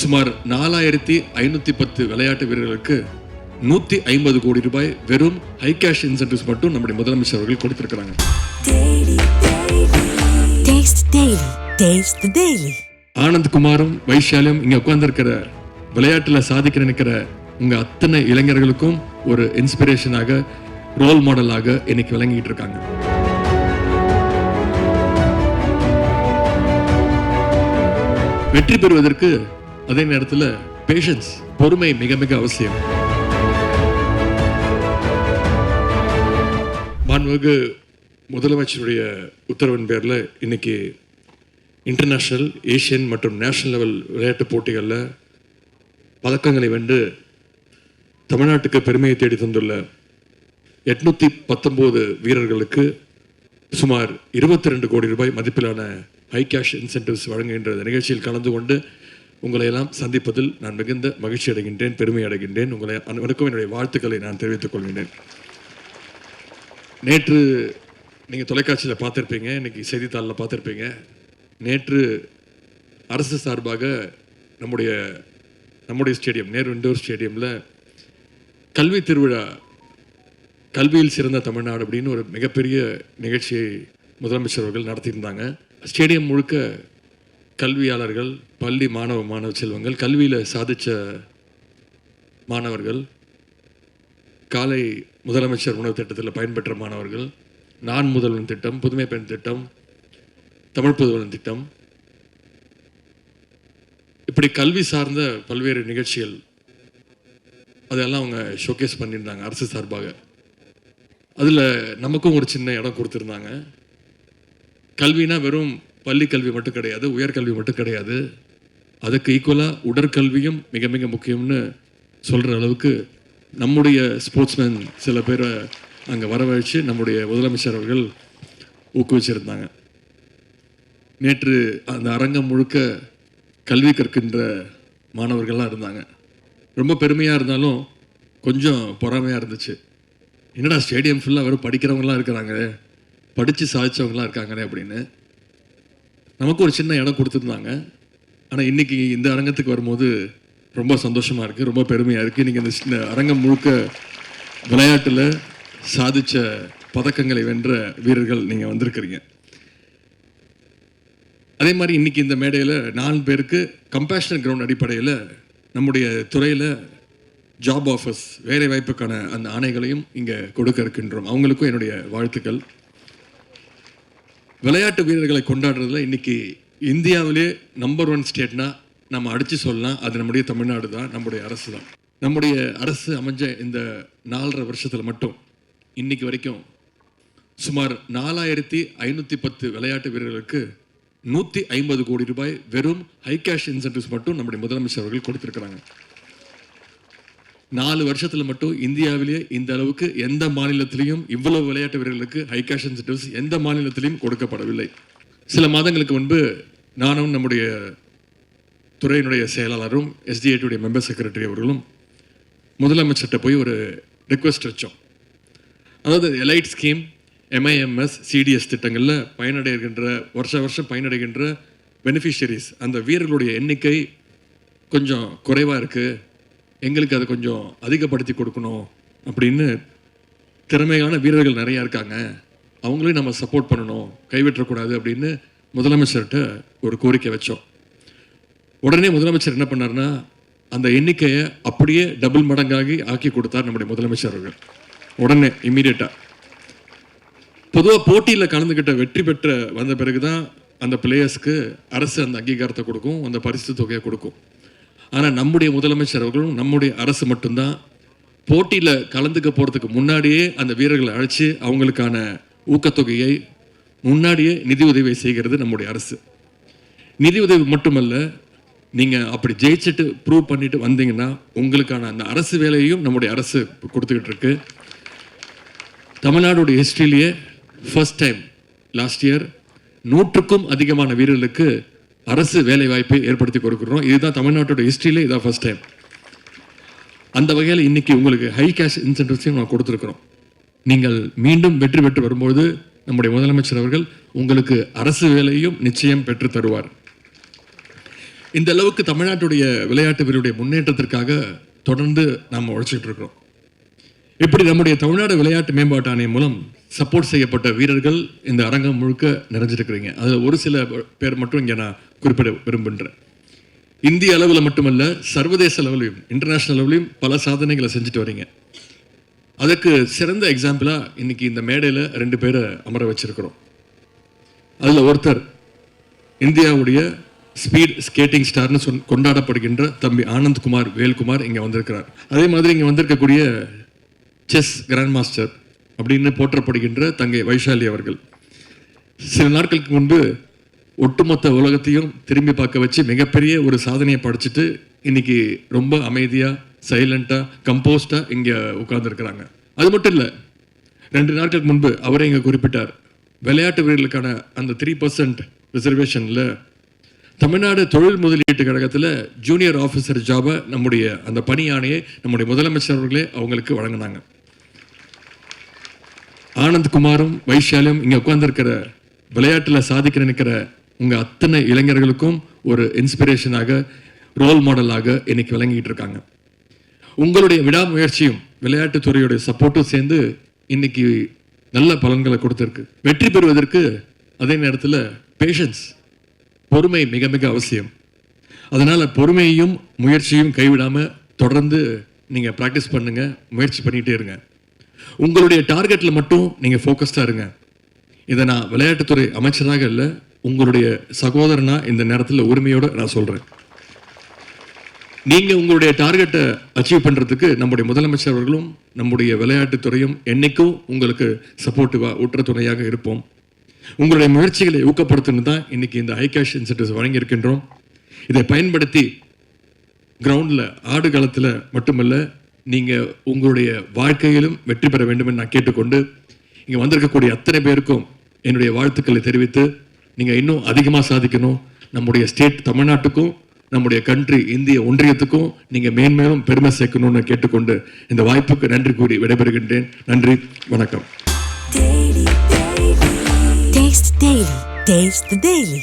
சுமார் நாலாயிரத்தி ஐநூத்தி பத்து விளையாட்டு வீரர்களுக்கு நூத்தி ஐம்பது கோடி ரூபாய் வெறும் ஹை கேஷ் இன்சென்டிவ்ஸ் மட்டும் நம்முடைய முதலமைச்சர் அவர்கள் கொடுத்திருக்கிறாங்க. ஆனந்த் குமாரும் வைஷாலியும் இங்க உட்கார்ந்திருக்கிற விளையாட்டுல சாதிக்க நினைக்கிற உங்க அத்தனை இளைஞர்களுக்கும் ஒரு இன்ஸ்பிரேஷனாக ரோல் மாடலாக இன்னைக்கு விளங்கிட்டு இருக்காங்க. வெற்றி பெறுவதற்கு அதே நேரத்தில் பேஷன்ஸ் பொறுமை மிக மிக அவசியம். மாண்புமிகு முதலமைச்சருடைய உத்தரவின் பேரில் இன்னைக்கு இன்டர்நேஷ்னல் ஏஷியன் மற்றும் நேஷனல் லெவல் விளையாட்டுப் போட்டிகளில் பதக்கங்களை வென்று தமிழ்நாட்டுக்கு பெருமையை தேடி தந்துள்ள எட்நூத்தி பத்தொம்போது வீரர்களுக்கு சுமார் இருபத்தி ரெண்டு கோடி ரூபாய் மதிப்பிலான ஹை கேஷ் இன்சென்டிவ்ஸ் வழங்குகின்ற நிகழ்ச்சியில் கலந்து கொண்டு உங்களை எல்லாம் சந்திப்பதில் நான் மிகுந்த மகிழ்ச்சி அடைகின்றேன் பெருமை அடைகின்றேன். உங்களை அனைவருக்கும் என்னுடைய வாழ்த்துக்களை நான் தெரிவித்துக் கொள்கின்றேன். நேற்று நீங்கள் தொலைக்காட்சியில் பார்த்துருப்பீங்க இன்னைக்கு செய்தித்தாளில் பார்த்துருப்பீங்க. நேற்று அரசு சார்பாக நம்முடைய நம்முடைய ஸ்டேடியம் நேரு இண்டோர் ஸ்டேடியமில் கல்வி திருவிழா கல்வியில் சிறந்த தமிழ்நாடு அப்படின்னு ஒரு மிகப்பெரிய நிகழ்ச்சியை முதலமைச்சர் அவர்கள் நடத்தியிருந்தாங்க. ஸ்டேடியம் முழுக்க கல்வியாளர்கள் பள்ளி மாணவ மாணவ செல்வங்கள் கல்வியில் சாதித்த மாணவர்கள் காலை முதலமைச்சர் உணவு திட்டத்தில் பயன்பெற்ற மாணவர்கள் நான் முதல்வன் திட்டம் புதுமை பெண் திட்டம் தமிழ் புதுவன் திட்டம். இப்படி கல்வி சார்ந்த பல்வேறு நிகழ்ச்சிகள் அதெல்லாம் அவங்க ஷோகேஸ் பண்ணியிருந்தாங்க அரசு சார்பாக. அதில் நமக்கும் ஒரு சின்ன இடம் கொடுத்துருந்தாங்க. கல்வினா வெறும் பள்ளிக்கல்வி மட்டும் கிடையாது உயர்கல்வி மட்டும் கிடையாது. அதுக்கு ஈக்குவலாக உடற்கல்வியும் மிக மிக முக்கியம்னு சொல்கிற அளவுக்கு நம்முடைய ஸ்போர்ட்ஸ்மேன் சில பேரை அங்கே வரவழைச்சு நம்முடைய முதலமைச்சர் அவர்கள் ஊக்குவிச்சிருந்தாங்க. நேற்று அந்த அரங்கம் முழுக்க கல்வி கற்கின்ற மாணவர்கள்லாம் இருந்தாங்க. ரொம்ப பெருமையாக இருந்தாலும் கொஞ்சம் பொறாமையாக இருந்துச்சு. என்னடா ஸ்டேடியம் ஃபுல்லாக வெறும் படிக்கிறவங்களாம் இருக்கிறாங்க படித்து சாதித்தவங்களாம் இருக்காங்களே அப்படின்னு நமக்கு ஒரு சின்ன இடம் கொடுத்துருந்தாங்க. ஆனால் இன்றைக்கி இந்த அரங்கத்துக்கு வரும்போது ரொம்ப சந்தோஷமாக இருக்குது ரொம்ப பெருமையாக இருக்குது நீங்கள் இந்த சின்ன அரங்கம் முழுக்க விளையாட்டில் சாதித்த பதக்கங்களை வென்ற வீரர்கள் நீங்கள் வந்திருக்கிறீங்க. அதே மாதிரி இன்றைக்கி இந்த மேடையில் நாலு பேருக்கு கம்பேஷன் கிரவுண்ட் அடிப்படையில் நம்முடைய துறையில் ஜாப் ஆஃபர்ஸ் வேலை வாய்ப்புக்கான அந்த ஆணைகளையும் இங்கே கொடுக்க இருக்கின்றோம். அவங்களுக்கும் என்னுடைய வாழ்த்துக்கள். விளையாட்டு வீரர்களை கொண்டாடுறதுல இன்னைக்கு இந்தியாவிலே நம்பர் ஒன் ஸ்டேட்னா நம்ம அடித்து சொல்லலாம். அது நம்முடைய தமிழ்நாடு தான் நம்முடைய அரசு தான். நம்முடைய அரசு அமைஞ்ச இந்த நாலரை வருஷத்தில் மட்டும் இன்னைக்கு வரைக்கும் சுமார் நாலாயிரத்தி ஐநூற்றி பத்து விளையாட்டு வீரர்களுக்கு நூற்றி ஐம்பது கோடி ரூபாய் வெறும் ஹை கேஷ் இன்சென்டிவ்ஸ் மட்டும் நம்முடைய முதலமைச்சர் அவர்கள் கொடுத்துருக்குறாங்க. நாலு வருஷத்தில் மட்டும் இந்தியாவிலேயே இந்த அளவுக்கு எந்த மாநிலத்திலையும் இவ்வளவு விளையாட்டு வீரர்களுக்கு ஹை கேஷ் இன்சென்டிவ்ஸ் எந்த மாநிலத்திலையும் கொடுக்கப்படவில்லை. சில மாதங்களுக்கு முன்பு நானும் நம்முடைய துறையினுடைய செயலாளரும் எஸ்டிஐடியுடைய மெம்பர் செக்ரட்டரி அவர்களும் முதலமைச்சர்கிட்ட போய் ஒரு ரிக்வெஸ்ட் வச்சோம். அதாவது எலைட் ஸ்கீம் எம்ஐஎம்எஸ் சிடிஎஸ் திட்டங்களில் பயனடைகின்ற வருஷ வருஷம் பயனடைகின்ற பெனிஃபிஷரிஸ் அந்த வீரர்களுடைய எண்ணிக்கை கொஞ்சம் குறைவாக இருக்குது எங்களுக்கு அதை கொஞ்சம் அதிகப்படுத்தி கொடுக்கணும் அப்படின்னு திறமையான வீரர்கள் நிறையா இருக்காங்க. அவங்களையும் நம்ம சப்போர்ட் பண்ணணும் கைவிட்டக்கூடாது அப்படின்னு முதலமைச்சர்கிட்ட ஒரு கோரிக்கை வச்சோம். உடனே முதலமைச்சர் என்ன பண்ணார்னா அந்த எண்ணிக்கையை அப்படியே டபுள் மடங்காகி ஆக்கி கொடுத்தார் நம்முடைய முதலமைச்சர் அவர்கள். உடனே இம்மீடியட்டாக பொதுவாக போட்டியில் கலந்துக்கிட்ட வெற்றி பெற்ற வந்த பிறகு தான் அந்த பிளேயர்ஸ்க்கு அரசு அந்த அங்கீகாரத்தை கொடுக்கும் அந்த பரிசு தொகையை கொடுக்கும். ஆனால் நம்முடைய முதலமைச்சர் அவர்களும் நம்முடைய அரசு மட்டும்தான் போட்டியில் கலந்துக்க போகிறதுக்கு முன்னாடியே அந்த வீரர்களை அழைச்சி அவங்களுக்கான ஊக்கத்தொகையை முன்னாடியே நிதி உதவி செய்கிறது நம்முடைய அரசு. நிதி உதவி மட்டுமல்ல நீங்கள் அப்படி ஜெயிச்சுட்டு ப்ரூவ் பண்ணிட்டு வந்தீங்கன்னா உங்களுக்கான அந்த அரசு வேலையையும் நம்முடைய அரசு கொடுத்துக்கிட்டு இருக்கு. தமிழ்நாடுடைய ஹிஸ்ட்ரியிலேயே ஃபர்ஸ்ட் டைம் லாஸ்ட் இயர் நூற்றுக்கும் அதிகமான வீரர்களுக்கு அரசு வேலை வாய்ப்பை ஏற்படுத்தி கொடுக்குறோம். இதுதான் தமிழ்நாட்டோட ஹிஸ்ட்ரியிலே இதான் ஃபர்ஸ்ட் டைம் அந்த வகையில் இன்றைக்கி உங்களுக்கு ஹை கேஷ் இன்சென்டிவ்ஸையும் நான் கொடுத்துருக்குறோம். நீங்கள் மீண்டும் வெற்றி பெற்று வரும்போது நம்முடைய முதலமைச்சர் அவர்கள் உங்களுக்கு அரசு வேலையும் நிச்சயம் பெற்று தருவார். இந்த அளவுக்கு தமிழ்நாட்டுடைய விளையாட்டு வீரருடைய முன்னேற்றத்திற்காக தொடர்ந்து நாம் உழைச்சிட்டு இருக்கிறோம். இப்படி நம்முடைய தமிழ்நாடு விளையாட்டு மேம்பாட்டு ஆணையம் மூலம் சப்போர்ட் செய்யப்பட்ட வீரர்கள் இந்த அரங்கம் முழுக்க நிறைஞ்சிருக்கிறீங்க. அதில் ஒரு சில பேர் மட்டும் இங்கே நான் குறிப்பிட விரும்புகிறேன் இந்திய அளவில் மட்டுமல்ல சர்வதேச அளவிலையும் இன்டர்நேஷனல் லெவலையும் பல சாதனைகளை செஞ்சுட்டு வரீங்க. அதுக்கு சிறந்த எக்ஸாம்பிளாக இன்னைக்கு இந்த மேடையில் ரெண்டு பேரை அமர வச்சிருக்கிறோம். அதில் ஒருத்தர் இந்தியாவுடைய ஸ்பீட் ஸ்கேட்டிங் ஸ்டார்னு சொன் கொண்டாடப்படுகின்ற தம்பி ஆனந்த்குமார் வேல்குமார் இங்கே வந்திருக்கிறார். அதே மாதிரி இங்கே வந்திருக்கக்கூடிய செஸ் கிராண்ட் மாஸ்டர் அப்படின்னு போற்றப்படுகின்ற தங்கை வைஷாலி அவர்கள். சில நாட்களுக்கு முன்பு ஒட்டுமொத்த உலகத்தையும் திரும்பி பார்க்க வச்சு மிகப்பெரிய ஒரு சாதனையை படிச்சுட்டு இன்னைக்கு ரொம்ப அமைதியாக சைலண்ட்டாக கம்போஸ்டாக இங்கே உட்கார்ந்துருக்கிறாங்க. அது மட்டும் இல்லை ரெண்டு நாட்களுக்கு முன்பு அவரே இங்கே குறிப்பிட்டார். விளையாட்டு வீரர்களுக்கான அந்த த்ரீ பர்சன்ட் ரிசர்வேஷனில் தமிழ்நாடு தொழில் முதலீட்டு கழகத்தில் ஜூனியர் ஆஃபீஸர் ஜாபை நம்முடைய அந்த பணி ஆணையை நம்முடைய முதலமைச்சர் அவர்களே அவங்களுக்கு வழங்கினாங்க. ஆனந்த் குமாரும் வைஷாலியும் இங்கே உட்காந்துருக்கிற விளையாட்டில் சாதிக்க நினைக்கிற உங்கள் அத்தனை இளைஞர்களுக்கும் ஒரு இன்ஸ்பிரேஷனாக ரோல் மாடலாக இன்னைக்கு விளங்கிட்டு இருக்காங்க. உங்களுடைய விடாமுயற்சியும் விளையாட்டுத் துறையுடைய சப்போர்ட்டும் சேர்ந்து இன்னைக்கு நல்ல பலன்களை கொடுத்துருக்கு. வெற்றி பெறுவதற்கு அதே நேரத்தில் பேஷன்ஸ் பொறுமை மிக மிக அவசியம். அதனால் பொறுமையையும் முயற்சியும் கைவிடாமல் தொடர்ந்து நீங்கள் ப்ராக்டிஸ் பண்ணுங்கள் முயற்சி பண்ணிகிட்டே இருங்க. உங்களுடைய டார்கெட்ல மட்டும் நீங்க ஃபோக்கஸ்டா இருங்க. இதை நான் விளையாட்டுத்துறை அமைச்சராக இல்லை உங்களுடைய சகோதரனா இந்த நேரத்தில் உரிமையோட நான் சொல்றேன். நீங்க உங்களுடைய டார்கெட்டை அச்சீவ் பண்றதுக்கு நம்முடைய முதலமைச்சர் அவர்களும் நம்முடைய விளையாட்டுத்துறையும் என்னைக்கும் உங்களுக்கு சப்போர்ட்டிவா உற்ற துணையாக இருப்போம். உங்களுடைய முயற்சிகளை ஊக்கப்படுத்தணும் தான் இன்னைக்கு இந்த ஹை கேஷ் இன்சென்டிவ்ஸ் வழங்கியிருக்கின்றோம். இதை பயன்படுத்தி கிரவுண்டில் ஆடு காலத்தில் மட்டுமல்ல நீங்கள் உங்களுடைய வாழ்க்கையிலும் வெற்றி பெற வேண்டும் என்று நான் கேட்டுக்கொண்டு இங்கே வந்திருக்கக்கூடிய அத்தனை பேருக்கும் என்னுடைய வாழ்த்துக்களை தெரிவித்து நீங்கள் இன்னும் அதிகமாக சாதிக்கணும் நம்முடைய ஸ்டேட் தமிழ்நாட்டுக்கும் நம்முடைய கண்ட்ரி இந்திய ஒன்றியத்துக்கும் நீங்கள் மேன்மேலும் பெருமை சேர்க்கணும்னு கேட்டுக்கொண்டு இந்த வாய்ப்புக்கு நன்றி கூறி விடைபெறுகின்றேன் நன்றி வணக்கம் Taste the Daily. Taste the Daily.